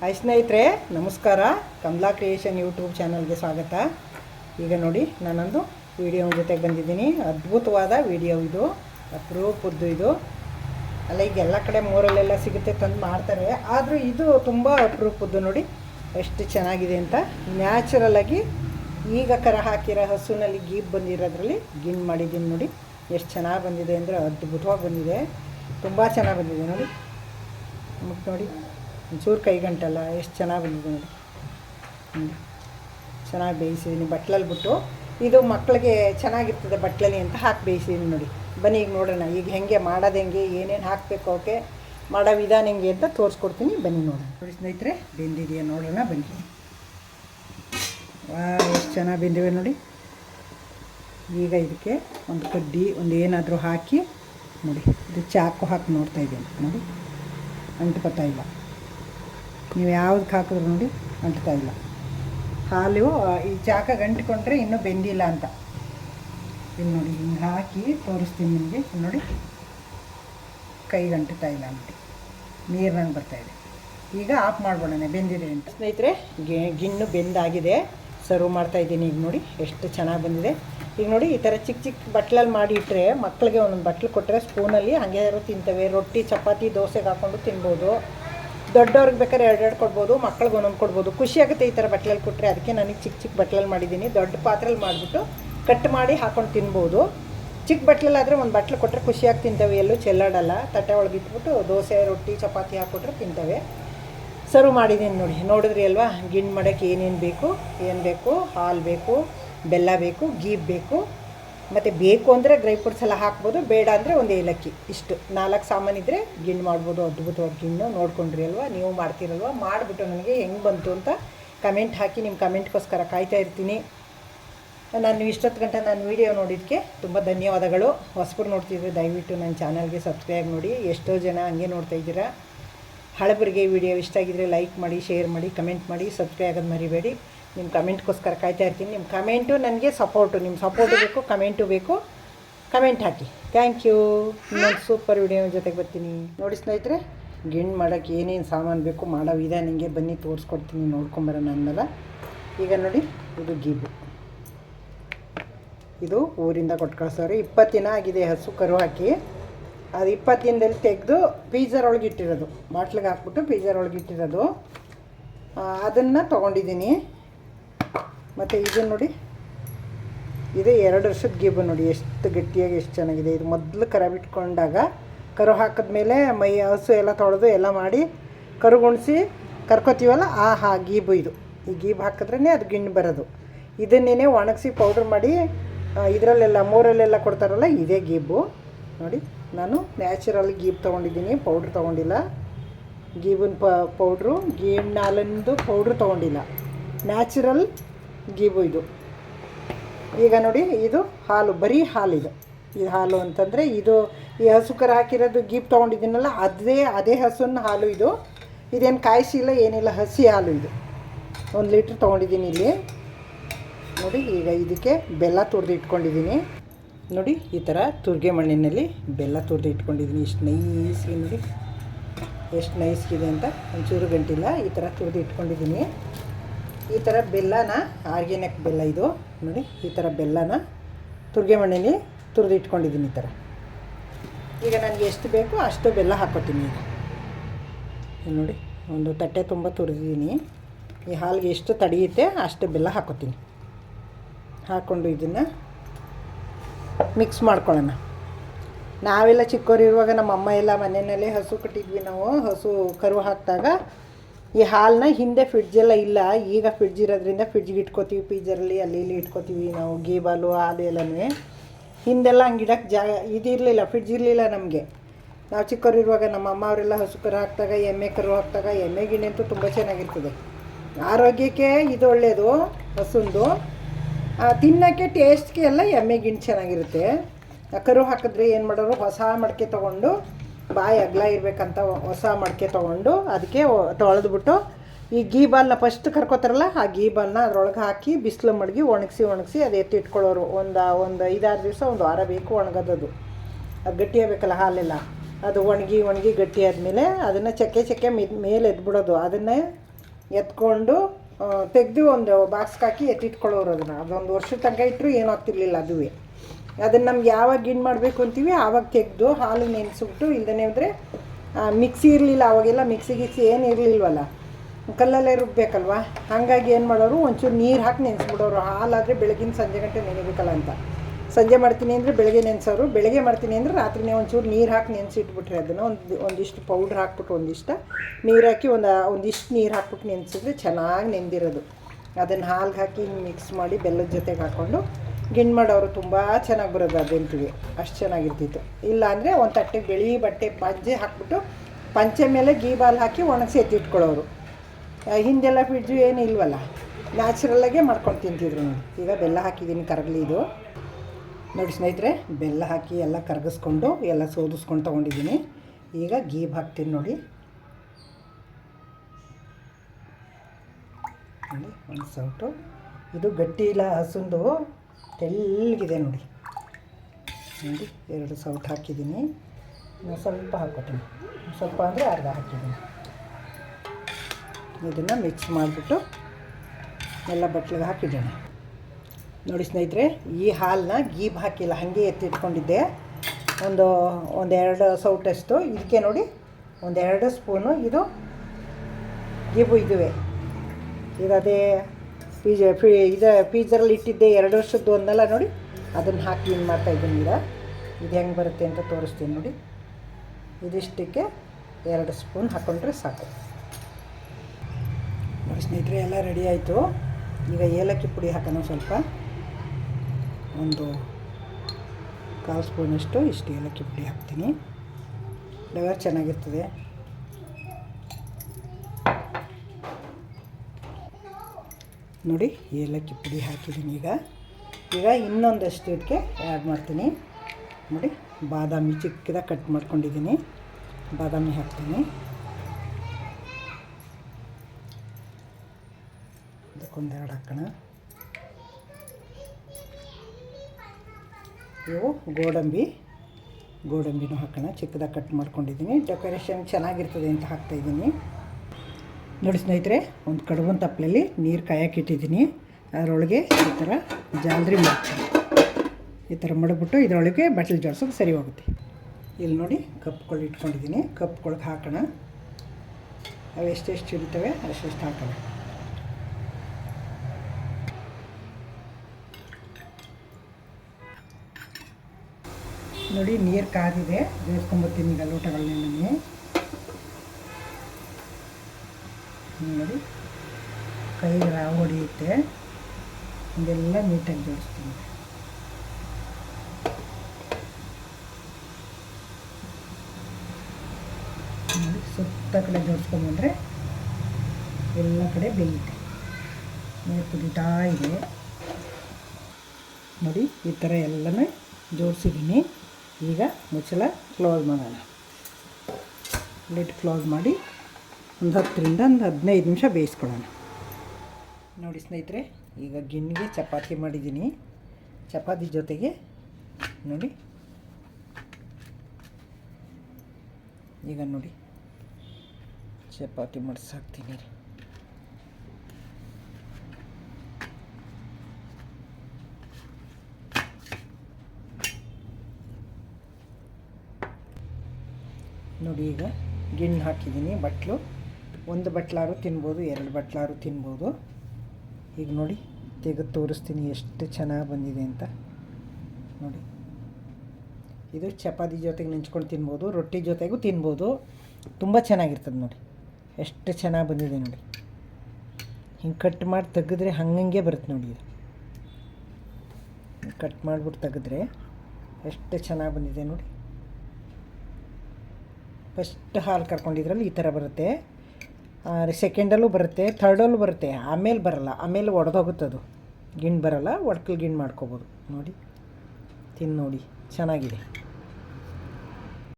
Hi ಸ್ನೇಹಿತರೆ, ನಮಸ್ಕಾರ. Kamala creation YouTube ಚಾನಲ್ಗೆ ಸ್ವಾಗತ. ಈಗ ನೋಡಿ, ನಾನೊಂದು ವಿಡಿಯೋ ಜೊತೆಗೆ ಬಂದಿದ್ದೀನಿ. ಅದ್ಭುತವಾದ ವಿಡಿಯೋ ಇದು. ಅಪರೂಪದ್ದು ಇದು. ಅಲ್ಲ, ಈಗ ಎಲ್ಲ ಕಡೆ ಮೂರಲ್ಲೆಲ್ಲ ಸಿಗುತ್ತೆ ತಂದು ಮಾಡ್ತಾರೆ. ಆದರೂ ಇದು ತುಂಬ ಅಪರೂಪದ್ದು ನೋಡಿ. ಎಷ್ಟು ಚೆನ್ನಾಗಿದೆ ಅಂತ. ನ್ಯಾಚುರಲಾಗಿ ಈಗ ಕರ ಹಾಕಿರೋ ಹಸುನಲ್ಲಿ ಗೀಬ್ ಬಂದಿರೋದ್ರಲ್ಲಿ ಗಿನ್ ಮಾಡಿದ್ದೀನಿ ನೋಡಿ. ಎಷ್ಟು ಚೆನ್ನಾಗಿ ಬಂದಿದೆ ಅಂದರೆ ಅದ್ಭುತವಾಗಿ ಬಂದಿದೆ. ತುಂಬ ಚೆನ್ನಾಗಿ ಬಂದಿದೆ ನೋಡಿ. ನೋಡಿ. ಒಂಚೂರು ಕೈಗಂಟಲ್ಲ ಎಷ್ಟು ಚೆನ್ನಾಗಿ ಬಂದಿದೆ ನೋಡಿ. ಹ್ಞೂ ಚೆನ್ನಾಗಿ ಬೇಯಿಸಿದ್ದೀನಿ, ಬಟ್ಲಲ್ಲಿ ಬಿಟ್ಟು ಇದು ಮಕ್ಕಳಿಗೆ ಚೆನ್ನಾಗಿರ್ತದೆ ಬಟ್ಲಲ್ಲಿ ಅಂತ ಹಾಕಿ ಬೇಯಿಸಿದ್ದೀನಿ ನೋಡಿ. ಬನ್ನಿ ಈಗ ನೋಡೋಣ, ಈಗ ಹೆಂಗೆ ಮಾಡೋದು ಹೆಂಗೆ, ಏನೇನು ಹಾಕಬೇಕು ಅವಕ್ಕೆ ಮಾಡೋ ವಿಧಾನ ಹೆಂಗೆ ಅಂತ ತೋರಿಸ್ಕೊಡ್ತೀನಿ, ಬನ್ನಿ ನೋಡೋಣ. ನೋಡಿ ಸ್ನೇಹಿತರೆ, ಬೆಂದಿದೆಯಾ ನೋಡೋಣ, ಬನ್ನಿ. ವಾ ಎಷ್ಟು ಚೆನ್ನಾಗಿ ಬೆಂದಿವೆ ನೋಡಿ. ಈಗ ಇದಕ್ಕೆ ಒಂದು ಕಡ್ಡಿ, ಒಂದು ಏನಾದರೂ ಹಾಕಿ, ನೋಡಿ, ಇದು ಚಾಕು ಹಾಕಿ ನೋಡ್ತಾ ಇದ್ದೀನಿ ನೋಡಿ. ಅಂಟ್ಕೊತಾ ಇಲ್ಲ. ನೀವು ಯಾವ್ದು ಹಾಕಿದ್ರು ನೋಡಿ ಅಂಟ್ತಾ ಇಲ್ಲ. ಹಾಲು ಈ ಚಾಕ ಗಂಟ್ಕೊಂಡ್ರೆ ಇನ್ನೂ ಬೆಂದಿಲ್ಲ ಅಂತ. ಇಲ್ಲಿ ನೋಡಿ ಹಿಂಗೆ ಹಾಕಿ ತೋರಿಸ್ತೀನಿ ನಿಮಗೆ. ನೋಡಿ, ಕೈ ಗಂಟುತ್ತಾ ಇಲ್ಲ ನೋಡಿ ಬರ್ತಾ ಬರ್ತಾಯಿದೆ ಈಗ ಆಫ್ ಮಾಡ್ಬೋಣ ಬೆಂದಿದೆ ಅಂತ. ಸ್ನೇಹಿತರೆ ಗಿಣ್ಣು ಬೆಂದಾಗಿದೆ. ಸರ್ವ್ ಮಾಡ್ತಾ ಇದ್ದೀನಿ ಈಗ ನೋಡಿ, ಎಷ್ಟು ಚೆನ್ನಾಗಿ ಬಂದಿದೆ. ಈಗ ನೋಡಿ, ಈ ಥರ ಚಿಕ್ಕ ಚಿಕ್ಕ ಬಟ್ಲಲ್ಲಿ ಮಾಡಿ ಇಟ್ಟರೆ ಮಕ್ಕಳಿಗೆ ಒಂದೊಂದು ಬಟ್ಲು ಕೊಟ್ಟರೆ ಸ್ಪೂನಲ್ಲಿ ಹಾಗೆ ತಿಂತವೆ. ರೊಟ್ಟಿ, ಚಪಾತಿ, ದೋಸೆಗೆ ಹಾಕ್ಕೊಂಡು ತಿನ್ಬೋದು. ದೊಡ್ಡವ್ರಿಗೆ ಬೇಕಾದ್ರೆ ಎರಡೆರಡು ಕೊಡ್ಬೋದು ಮಕ್ಳಿಗೆ ಒಂದೊಂದು ಕೊಡ್ಬೋದು. ಖುಷಿ ಆಗುತ್ತೆ ಈ ಥರ ಬಟ್ಲಲ್ಲಿ ಕೊಟ್ಟರೆ ಅದಕ್ಕೆ ನನಗೆ ಚಿಕ್ಕ ಚಿಕ್ಕ ಬಟ್ಲಲ್ಲಿ ಮಾಡಿದ್ದೀನಿ. ದೊಡ್ಡ ಪಾತ್ರೆಲಿ ಮಾಡಿಬಿಟ್ಟು ಕಟ್ ಮಾಡಿ ಹಾಕೊಂಡು ತಿನ್ಬೋದು. ಚಿಕ್ಕ ಬಟ್ಲಲ್ಲಾದರೆ ಒಂದು ಬಟ್ಲು ಕೊಟ್ಟರೆ ಖುಷಿಯಾಗಿ ತಿಂತವೆ. ಎಲ್ಲೂ ಚೆಲ್ಲಾಡಲ್ಲ. ತಟ್ಟೆ ಒಳಗೆ ಇಟ್ಬಿಟ್ಟು ದೋಸೆ, ರೊಟ್ಟಿ, ಚಪಾತಿ ಹಾಕ್ಕೊಟ್ರೆ ತಿಂತವೆ. ಸರ್ವ್ ಮಾಡಿದ್ದೀನಿ ನೋಡಿ. ನೋಡಿದ್ರಿ ಅಲ್ವಾ? ಗಿಣ್ಣು ಮಾಡೋಕ್ಕೆ ಏನೇನು ಬೇಕು? ಏನು ಬೇಕು? ಹಾಲು ಬೇಕು, ಬೆಲ್ಲ ಬೇಕು ಗೀಬ್ ಬೇಕು. ಮತ್ತು ಬೇಕು ಅಂದರೆ ಡ್ರೈ ಫ್ರೂಟ್ಸ್ ಎಲ್ಲ ಹಾಕ್ಬೋದು, ಬೇಡ ಅಂದರೆ ಒಂದು ಏಲಕ್ಕಿ. ಇಷ್ಟು. ನಾಲ್ಕು ಸಾಮಾನು ಇದ್ದರೆ ಗಿಣ್ಣು ಮಾಡ್ಬೋದು ಅದ್ಭುತವಾದ ಗಿಣ್ಣು. ನೋಡ್ಕೊಂಡ್ರಿ ಅಲ್ವಾ? ನೀವು ಮಾಡ್ತೀರಲ್ವ? ಮಾಡಿಬಿಟ್ಟು ನನಗೆ ಹೆಂಗೆ ಬಂತು ಅಂತ ಕಮೆಂಟ್ ಹಾಕಿ ನಿಮ್ಮ ಕಮೆಂಟ್ಗೋಸ್ಕರ ಕಾಯ್ತಾ ಇರ್ತೀನಿ. ನಾನು ಇಷ್ಟೊತ್ತು ಗಂಟೆ ನಾನು ವೀಡಿಯೋ ನೋಡಿದ್ದಕ್ಕೆ ತುಂಬ ಧನ್ಯವಾದಗಳು. ಹೊಸಬರು ನೋಡ್ತಿದ್ರೆ ದಯವಿಟ್ಟು ನನ್ನ ಚಾನಲ್ಗೆ ಸಬ್ಸ್ಕ್ರೈಬ್ ನೋಡಿ. ಎಷ್ಟೋ ಜನ ಹಂಗೆ ನೋಡ್ತಾ ಇದ್ದೀರಾ. ಹಳಬರಿಗೆ ವಿಡಿಯೋ ಇಷ್ಟ ಆಗಿದ್ರೆ ಲೈಕ್ ಮಾಡಿ, ಶೇರ್ ಮಾಡಿ, ಕಮೆಂಟ್ ಮಾಡಿ. ಸಬ್ಸ್ಕ್ರೈಬ್ ಆಗೋದು ಮರಿಬೇಡಿ. ನಿಮ್ಮ ಕಮೆಂಟ್ಗೋಸ್ಕರ ಕಾಯ್ತಾ ಇರ್ತೀನಿ. ನಿಮ್ಮ ಕಮೆಂಟು ನನಗೆ ಸಪೋರ್ಟು, ನಿಮ್ಮ ಸಪೋರ್ಟು ಬೇಕು, ಕಮೆಂಟು ಬೇಕು. Comment hockey. Thank you. ಇನ್ನೊಂದು ಸೂಪರ್ ವಿಡಿಯೋ ಜೊತೆಗೆ ಬರ್ತೀನಿ. ನೋಡಿ ಸ್ನೇಹಿತರೆ, ಗಿಣ್ಣು ಮಾಡೋಕ್ಕೆ ಏನೇನು ಸಾಮಾನು ಬೇಕು ಮಾಡೋ ವಿಧಾನ ನಿಮಗೆ ಬನ್ನಿ, ತೋರಿಸ್ಕೊಡ್ತೀನಿ, ನೋಡ್ಕೊಂಬರೋಣ ಅಂದಲ್ಲ. ಈಗ ನೋಡಿ, ಇದು ಗೀಬು. ಇದು ಊರಿಂದ ಕೊಟ್ಟು ಕಳಿಸೋರು ಇಪ್ಪತ್ತು ದಿನ ಆಗಿದೆ ಹಸು ಕರು ಹಾಕಿ. ಅದು ಇಪ್ಪತ್ತು ದಿನದಲ್ಲಿ ತೆಗೆದು ಪೀಜರ್ ಒಳಗೆ ಇಟ್ಟಿರೋದು. ಬಾಟ್ಲಿಗೆ ಹಾಕ್ಬಿಟ್ಟು ಪೀಜರ್ ಒಳಗೆ ಇಟ್ಟಿರೋದು ಅದನ್ನು ತೊಗೊಂಡಿದ್ದೀನಿ. ಮತ್ತು ಇದು ನೋಡಿ. ಇದು ಎರಡು ವರ್ಷದ ಗೀಬು ನೋಡಿ, ಎಷ್ಟು ಗಟ್ಟಿಯಾಗಿ ಎಷ್ಟು ಚೆನ್ನಾಗಿದೆ. ಇದು ಮೊದಲು ಕರಬಿಟ್ಕೊಂಡಾಗ ಕರು ಹಾಕಿದ್ಮೇಲೆ ಮೈ ಹಸು ಎಲ್ಲ ತೊಳೆದು ಎಲ್ಲ ಮಾಡಿ ಕರುಗುಣಿಸಿ ಕರ್ಕೋತೀವಲ್ಲ, ಆ ಹಾ ಗೀಬು ಇದು. ಈ ಗೀಬು ಹಾಕಿದ್ರೇ ಅದು ಗಿಣ್ಣು ಬರೋದು. ಇದನ್ನೇನೆ ಒಣಗಿಸಿ ಪೌಡ್ರ್ ಮಾಡಿ ಇದರಲ್ಲೆಲ್ಲ ಮೋರಲ್ಲೆಲ್ಲ ಕೊಡ್ತಾರಲ್ಲ, ಇದೇ ಗೀಬು. ನೋಡಿ, ನಾನು ನ್ಯಾಚುರಲ್ ಗೀಬ್ ತೊಗೊಂಡಿದ್ದೀನಿ ಪೌಡ್ರ್ ತೊಗೊಂಡಿಲ್ಲ. ಗೀಬಿನ ಪೌಡ್ರು ಗೀಬ್ ನಾಲಂದು ಪೌಡ್ರ್ ತೊಗೊಂಡಿಲ್ಲ. ನ್ಯಾಚುರಲ್ ಗೀಬು ಇದು. ಈಗ ನೋಡಿ, ಇದು ಹಾಲು, ಬರೀ ಹಾಲಿದು ಇದು. ಹಾಲು ಅಂತಂದರೆ ಇದು ಈ ಹಸು ಕರ ಹಾಕಿರೋದು ಗೀಪ್ ತೊಗೊಂಡಿದ್ದೀನಲ್ಲ, ಅದೇ ಅದೇ ಹಸುನ ಹಾಲು ಇದು. ಇದೇನು ಕಾಯಿಸಿಲ್ಲ ಏನಿಲ್ಲ, ಹಸಿ ಹಾಲು ಇದು. ಒಂದು ಲೀಟ್ರ್ ತೊಗೊಂಡಿದ್ದೀನಿ ಇಲ್ಲಿ. ನೋಡಿ, ಈಗ ಇದಕ್ಕೆ ಬೆಲ್ಲ ತುರಿದು ಇಟ್ಕೊಂಡಿದ್ದೀನಿ. ನೋಡಿ, ಈ ಥರ ತುರ್ಗೆ ಮಣ್ಣಿನಲ್ಲಿ ಬೆಲ್ಲ ತುರಿದು ಇಟ್ಕೊಂಡಿದ್ದೀನಿ. ಇಷ್ಟು ನೈಸ್ಗೆ ನೋಡಿ. ಎಷ್ಟು ನೈಸ್ಗಿದೆ ಅಂತ. ಒಂಚೂರು ಗಂಟಿಲ್ಲ, ಈ ಥರ ತುರಿದು ಇಟ್ಕೊಂಡಿದ್ದೀನಿ. ಈ ಥರ ಬೆಲ್ಲನ ಆರ್ಗ್ಯಾನಿಕ್ ಬೆಲ್ಲ ಇದು, ನೋಡಿ, ಈ ಥರ ಬೆಲ್ಲನ ತುರ್ಗೆ ಮಣ್ಣಿನಲ್ಲಿ ತುರಿದು ಇಟ್ಕೊಂಡಿದ್ದೀನಿ ಈ ಥರ ಈಗ ನನಗೆ ಎಷ್ಟು ಬೇಕೋ ಅಷ್ಟು ಬೆಲ್ಲ ಹಾಕ್ಕೊತೀನಿ ಈಗ. ನೋಡಿ, ಒಂದು ತಟ್ಟೆ ತುಂಬ ತುರಿದಿದ್ದೀನಿ. ಈ ಹಾಲಿಗೆ ಎಷ್ಟು ತಡೆಯುತ್ತೆ ಅಷ್ಟು ಬೆಲ್ಲ ಹಾಕ್ಕೊತೀನಿ ಹಾಕ್ಕೊಂಡು ಇದನ್ನು ಮಿಕ್ಸ್ ಮಾಡ್ಕೊಳ್ಳೋಣ. ನಾವೆಲ್ಲ ಚಿಕ್ಕವರಿರುವಾಗ ನಮ್ಮ ಅಮ್ಮ ಎಲ್ಲ ಮನೆಯಲ್ಲೇ ಹಸು ಕಟ್ಟಿದ್ವಿ ನಾವು. ಹಸು ಕರು ಹಾಕಿದಾಗ ಈ ಹಾಲನ್ನ ಹಿಂದೆ ಫ್ರಿಡ್ಜೆಲ್ಲ ಇಲ್ಲ. ಈಗ ಫ್ರಿಡ್ಜ್ ಇರೋದ್ರಿಂದ ಫ್ರಿಡ್ಜ್ಗೆ ಇಟ್ಕೋತೀವಿ ಪೀಜರಲ್ಲಿ ಅಲ್ಲಿ ಇಲ್ಲಿ ಇಟ್ಕೋತೀವಿ ನಾವು ಗೀಬಾಲು ಹಾಲು ಎಲ್ಲನೂ. ಹಿಂದೆಲ್ಲ ಹಂಗೆ ಜಾ ಜಾಗ ಇದಿರಲಿಲ್ಲ ಫ್ರಿಡ್ಜ್ ಇರಲಿಲ್ಲ ನಮಗೆ. ನಾವು ಚಿಕ್ಕವರಿರುವಾಗ ನಮ್ಮ ಅಮ್ಮ ಅವರೆಲ್ಲ ಹಸು ಕರು ಹಾಕಿದಾಗ, ಎಮ್ಮೆ ಕರು ಹಾಕ್ದಾಗ, ಎಮ್ಮೆ ಗಿಣ್ಣೆ ಅಂತೂ ತುಂಬ ಚೆನ್ನಾಗಿರ್ತದೆ. ಆರೋಗ್ಯಕ್ಕೆ ಇದು ಒಳ್ಳೆಯದು ಹಸುಂದು. ತಿನ್ನೋಕ್ಕೆ ಟೇಸ್ಟ್ಗೆ ಎಲ್ಲ ಎಮ್ಮೆ ಗಿಣ್ಣು ಚೆನ್ನಾಗಿರುತ್ತೆ. ಕರು ಹಾಕಿದ್ರೆ ಏನು ಮಾಡೋರು, ಹೊಸ ಮಡಿಕೆ ತೊಗೊಂಡು ಬಾಯಿ ಅಗಲ ಇರಬೇಕಂತ ಹೊಸ ಮಡಿಕೆ ತೊಗೊಂಡು ಅದಕ್ಕೆ ತೊಳೆದ್ಬಿಟ್ಟು ಈ ಗೀ ಬಾಲ್ನ ಫಸ್ಟ್ ಕರ್ಕೋತಾರಲ್ಲ, ಆ ಗೀ ಬಾಲ್ನ ಅದ್ರೊಳಗೆ ಹಾಕಿ ಬಿಸಿಲು ಮಡಗಿ ಒಣಗಿಸಿ ಒಣಗಿಸಿ ಅದು ಎತ್ತಿ ಇಟ್ಕೊಳ್ಳೋರು. ಒಂದು ಒಂದು ಐದಾರು ದಿವಸ ಒಂದು ವಾರ ಬೇಕು ಒಣಗೋದದು ಅದು ಗಟ್ಟಿಯಾಗಬೇಕಲ್ಲ ಹಾಲೆಲ್ಲ. ಅದು ಒಣಗಿ ಒಣಗಿ ಗಟ್ಟಿ ಆದಮೇಲೆ ಅದನ್ನು ಚಕ್ಕೆ ಚಕ್ಕೆ ಮೇಲೆ ಎದ್ಬಿಡೋದು ಅದನ್ನೇ ಎತ್ಕೊಂಡು ತೆಗೆದು ಒಂದು ಬಾಕ್ಸ್ಗೆ ಹಾಕಿ ಎತ್ತಿಟ್ಕೊಳ್ಳೋರು ಅದನ್ನು. ಅದೊಂದು ವರ್ಷದ ತನಕ ಇಟ್ಟರು ಏನೂ ಆಗ್ತಿರ್ಲಿಲ್ಲ ಅದುವೇ. ಅದನ್ನು ನಮ್ಗೆ ಯಾವಾಗ ಗಿಣ್ ಮಾಡಬೇಕು ಅಂತೀವಿ, ಆವಾಗ ತೆಗೆದು ಹಾಲು ನೆನೆಸ್ಬಿಟ್ಟು ಇಲ್ಲದೇ ಹೋದರೆ ಮಿಕ್ಸಿ ಇರಲಿಲ್ಲ, ಅವಾಗೆಲ್ಲ ಮಿಕ್ಸಿ ಗಿಕ್ಸಿ ಏನು ಇರಲಿಲ್ವಲ್ಲ, ಕಲ್ಲಲ್ಲೇ ರುಬ್ಬೇಕಲ್ವ? ಹಾಗಾಗಿ ಏನು ಮಾಡೋರು, ಒಂಚೂರು ನೀರು ಹಾಕಿ ನೆನೆಸ್ಬಿಡೋರು. ಹಾಲಾದರೆ ಬೆಳಗಿನ ಸಂಜೆ ಗಂಟೆ ನೆನೆಬೇಕಲ್ಲ ಅಂತ. ಸಂಜೆ ಮಾಡ್ತೀನಿ ಅಂದರೆ ಬೆಳಗ್ಗೆ ನೆನೆಸೋರು, ಬೆಳಗ್ಗೆ ಮಾಡ್ತೀನಿ ಅಂದರೆ ರಾತ್ರಿನೇ ಒಂಚೂರು ನೀರು ಹಾಕಿ ನೆನೆಸಿಟ್ಬಿಟ್ರೆ ಅದನ್ನು ಒಂದು, ಒಂದಿಷ್ಟು ಪೌಡ್ರ್ ಹಾಕ್ಬಿಟ್ಟು ಒಂದಿಷ್ಟು ನೀರು ಹಾಕಿ ಒಂದು, ಒಂದಿಷ್ಟು ನೀರು ಹಾಕ್ಬಿಟ್ಟು ನೆನೆಸಿದ್ರೆ ಚೆನ್ನಾಗಿ ನೆಂದಿರೋದು. ಅದನ್ನು ಹಾಲ್ಗೆ ಹಾಕಿ ಮಿಕ್ಸ್ ಮಾಡಿ ಬೆಲ್ಲದ ಜೊತೆಗೆ ಹಾಕ್ಕೊಂಡು ಗಿಣ್ ಮಾಡೋರು ತುಂಬ ಚೆನ್ನಾಗಿ ಬರೋದು ಅದಂತೀವಿ ಅಷ್ಟು ಚೆನ್ನಾಗಿರ್ತಿತ್ತು. ಇಲ್ಲ ಅಂದರೆ ಒಂದು ತಟ್ಟೆ ಬಿಳಿ ಬಟ್ಟೆ ಪಂಚೆ ಹಾಕ್ಬಿಟ್ಟು ಪಂಚೆ ಮೇಲೆ ಗೀ ಬಾಲ್ ಹಾಕಿ ಒಣಗಿಸಿ ಎತ್ತಿಟ್ಕೊಳ್ಳೋರು. ಹಿಂದೆಲ್ಲ ಫ್ರಿಡ್ಜು ಏನು ಇಲ್ವಲ್ಲ ನ್ಯಾಚುರಲ್ಲಾಗೆ ಮಾಡ್ಕೊಂಡು ತಿಂತಿದ್ರು ನೋಡಿ. ಈಗ ಬೆಲ್ಲ ಹಾಕಿದ್ದೀನಿ ಕರಗಲಿ ಇದು. ನೋಡಿ ಸ್ನೇಹಿತರೆ, ಬೆಲ್ಲ ಹಾಕಿ ಎಲ್ಲ ಕರಗಿಸ್ಕೊಂಡು ಎಲ್ಲ ಸೋದಿಸ್ಕೊಂಡು ತೊಗೊಂಡಿದ್ದೀನಿ ಈಗ ಗೀಬ್ ಹಾಕ್ತೀನಿ ನೋಡಿ. ನೋಡಿ ಒಂದು ಸೌಟು ಇದು ಗಟ್ಟಿ ಇಲ್ಲ ಹಸುಂದು. ತೆಳ್ಳಗಿದೆ ನೋಡಿ. ನೋಡಿ, ಎರಡು ಸೌಟ್ ಹಾಕಿದ್ದೀನಿ. ಸ್ವಲ್ಪ ಹಾಕ್ಕೊತೀನಿ. ಸ್ವಲ್ಪ ಅಂದರೆ ಅರ್ಧ ಹಾಕಿದ್ದೀನಿ. ಇದನ್ನು ಮಿಕ್ಸ್ ಮಾಡಿಬಿಟ್ಟು ಎಲ್ಲ ಬಟ್ಲಿಗೆ ಹಾಕಿದ್ದೇನೆ ನೋಡಿ ಸ್ನೇಹಿತರೆ, ಈ ಹಾಲನ್ನ ಗೀಬ್ ಹಾಕಿಲ್ಲ, ಹಾಗೆ ಎತ್ತಿಟ್ಕೊಂಡಿದ್ದೆ. ಒಂದು, ಒಂದೆರಡು ಸೌಟಷ್ಟು ಇದಕ್ಕೆ ನೋಡಿ, ಒಂದೆರಡು ಸ್ಪೂನು ಇದು ಗೀಬು ಇದುವೆ. ಇದು ಅದೇ ಪೀಜ ಪಿ ಇದು ಪೀಜರಲ್ಲಿ ಇಟ್ಟಿದ್ದೆ ಎರಡು ವರ್ಷದ್ದು ಒಂದಲ್ಲ ನೋಡಿ. ಅದನ್ನು ಹಾಕಿ ಏನು ಮಾಡ್ತಾಯಿದ್ದೀನಿ ಈಗ. ಇದು ಹೆಂಗೆ ಬರುತ್ತೆ ಅಂತ ತೋರಿಸ್ತೀನಿ ನೋಡಿ. ಇದಿಷ್ಟಕ್ಕೆ ಎರಡು ಸ್ಪೂನ್ ಹಾಕ್ಕೊಂಡ್ರೆ ಸಾಕು. ನೋಡಿ ಸ್ನೇಹಿತರೆ, ಎಲ್ಲ ರೆಡಿ ಆಯಿತು. ಈಗ ಏಲಕ್ಕಿ ಪುಡಿ ಹಾಕೋಣ ಸ್ವಲ್ಪ. ಒಂದು ಕಾಲು ಸ್ಪೂನಷ್ಟು ಇಷ್ಟು ಏಲಕ್ಕಿ ಪುಡಿ ಹಾಕ್ತೀನಿ. ಫ್ಲೇವರ್ ಚೆನ್ನಾಗಿರ್ತದೆ. ನೋಡಿ ಏಲಕ್ಕಿ ಪುಡಿ ಹಾಕಿದ್ದೀನಿ ಈಗ. ಈಗ ಇನ್ನೊಂದಷ್ಟು ಇದಕ್ಕೆ ಆ್ಯಡ್ ಮಾಡ್ತೀನಿ. ನೋಡಿ, ಬಾದಾಮಿ ಚಿಕ್ಕದಾಗಿ ಕಟ್ ಮಾಡ್ಕೊಂಡಿದ್ದೀನಿ. ಬಾದಾಮಿ ಹಾಕ್ತೀನಿ. ಇದಕ್ಕೊಂದೆರಡು ಹಾಕೋಣ. ಇವು ಗೋಡಂಬಿ, ಗೋಡಂಬಿನೂ ಹಾಕೋಣ. ಚಿಕ್ಕದಾಗ ಕಟ್ ಮಾಡ್ಕೊಂಡಿದ್ದೀನಿ. ಡೆಕೋರೇಷನ್ ಚೆನ್ನಾಗಿರ್ತದೆ ಅಂತ ಹಾಕ್ತಾಯಿದ್ದೀನಿ ನೋಡಿ ಸ್ನೇಹಿತರೆ, ಒಂದು ಕಡುಬನ್ ತಪ್ಪಲಲ್ಲಿ ನೀರು ಕಾಯಕ್ಕೆ ಇಟ್ಟಿದ್ದೀನಿ. ಅದರೊಳಗೆ ಈ ಥರ ಜಾಲರಿ ಮಾಡ್ತೀನಿ. ಈ ಥರ ಮಡಗ್ಬಿಟ್ಟು ಇದರೊಳಗೆ ಬಟ್ಲು ಜೋಡ್ಸೋಕೆ ಸರಿ ಹೋಗುತ್ತೆ. ಇಲ್ಲಿ ನೋಡಿ ಕಪ್ಗಳು ಇಟ್ಕೊಂಡಿದ್ದೀನಿ. ಕಪ್ಗಳಿಗೆ ಹಾಕೋಣ. ಅವು ಎಷ್ಟೆಷ್ಟು ಹಿಡಿತವೆ ಅಷ್ಟೆಷ್ಟು ಹಾಕೋಣ. ನೋಡಿ ನೀರು ಕಾದಿದೆ. ಬೇಯಿಸ್ಕೊಂಬರ್ತೀನಿ ಈಗ ಲೋಟಗಳನ್ನೇ ನೋಡಿ. ಕೈಗೆ ರಾವು ಹೊಡೆಯುತ್ತೆ. ಇದೆಲ್ಲ ನೀಟಾಗಿ ಜೋಡಿಸ್ತೀನಿ. ನೋಡಿ, ಸುತ್ತ ಕಡೆ ಜೋಡಿಸ್ಕೊಂಬಂದ್ರೆ ಎಲ್ಲ ಕಡೆ ಬೇಯುತ್ತೆ ನೀರು ಕುದೀತಾ ಇದೆ. ನೋಡಿ, ಈ ಥರ ಎಲ್ಲನೂ ಜೋಡಿಸಿದ್ದೀನಿ. ಈಗ ಮುಚ್ಚಳ ಕ್ಲೋಸ್ ಮಾಡೋಣ. ಲಿಡ್ ಕ್ಲೋಸ್ ಮಾಡಿ. ಒಂದು ಹತ್ತರಿಂದ ಒಂದು ಹದಿನೈದು ನಿಮಿಷ ಬೇಯಿಸ್ಕೊಳ್ಳೋಣ. ನೋಡಿ ಸ್ನೇಹಿತರೆ, ಈಗ ಗಿಣ್ಣಿಗೆ ಚಪಾತಿ ಮಾಡಿದ್ದೀನಿ. ಚಪಾತಿ ಜೊತೆಗೆ, ನೋಡಿ. ಈಗ ನೋಡಿ. ಚಪಾತಿ ಮಡ್ಸಾಕ್ತೀನಿ ನೋಡಿ ಈಗ ಗಿಣ್ಣು ಹಾಕಿದ್ದೀನಿ, ಬಟ್ಲು. ಒಂದು ಬಟ್ಲಾರು ತಿನ್ಬೋದು, ಎರಡು ಬಟ್ಲಾರು ತಿನ್ಬೋದು. ಈಗ ನೋಡಿ, ತೆಗೆದು ತೋರಿಸ್ತೀನಿ ಎಷ್ಟು ಚೆನ್ನಾಗಿ ಬಂದಿದೆ ಅಂತ. ನೋಡಿ. ಇದು ಚಪಾತಿ ಜೊತೆಗೆ ನೆಂಚ್ಕೊಂಡು ತಿನ್ಬೋದು, ರೊಟ್ಟಿ ಜೊತೆಗೂ ತಿನ್ಬೋದು. ತುಂಬ ಚೆನ್ನಾಗಿರ್ತದೆ ನೋಡಿ. ಎಷ್ಟು ಚೆನ್ನಾಗಿ ಬಂದಿದೆ ನೋಡಿ. ಹಿಂಗೆ ಕಟ್ ಮಾಡಿ ತೆಗೆದ್ರೆ ಹಂಗಂಗೆ ಬರುತ್ತೆ ನೋಡಿ ಇದು. ಕಟ್ ಮಾಡಿಬಿಟ್ಟು ತೆಗೆದ್ರೆ ಎಷ್ಟು ಚೆನ್ನಾಗಿ ಬಂದಿದೆ ನೋಡಿ. ಫಸ್ಟ್ ಹಾಲು ಕರ್ಕೊಂಡಿದ್ರಲ್ಲಿ ಈ ಥರ ಬರುತ್ತೆ. ಸೆಕೆಂಡಲ್ಲೂ ಬರುತ್ತೆ ಥರ್ಡಲ್ಲೂ ಬರುತ್ತೆ, ಆಮೇಲೆ ಬರಲ್ಲ, ಆಮೇಲೆ ಅದು ಗಿಣ್ಣು ಬರಲ್ಲ, ಒಡ್ಕಲ್ ಗಿಣ್ಣು ಮಾಡ್ಕೋಬೋದು. ನೋಡಿ ತಿಂದು ನೋಡಿ, ಚೆನ್ನಾಗಿದೆ.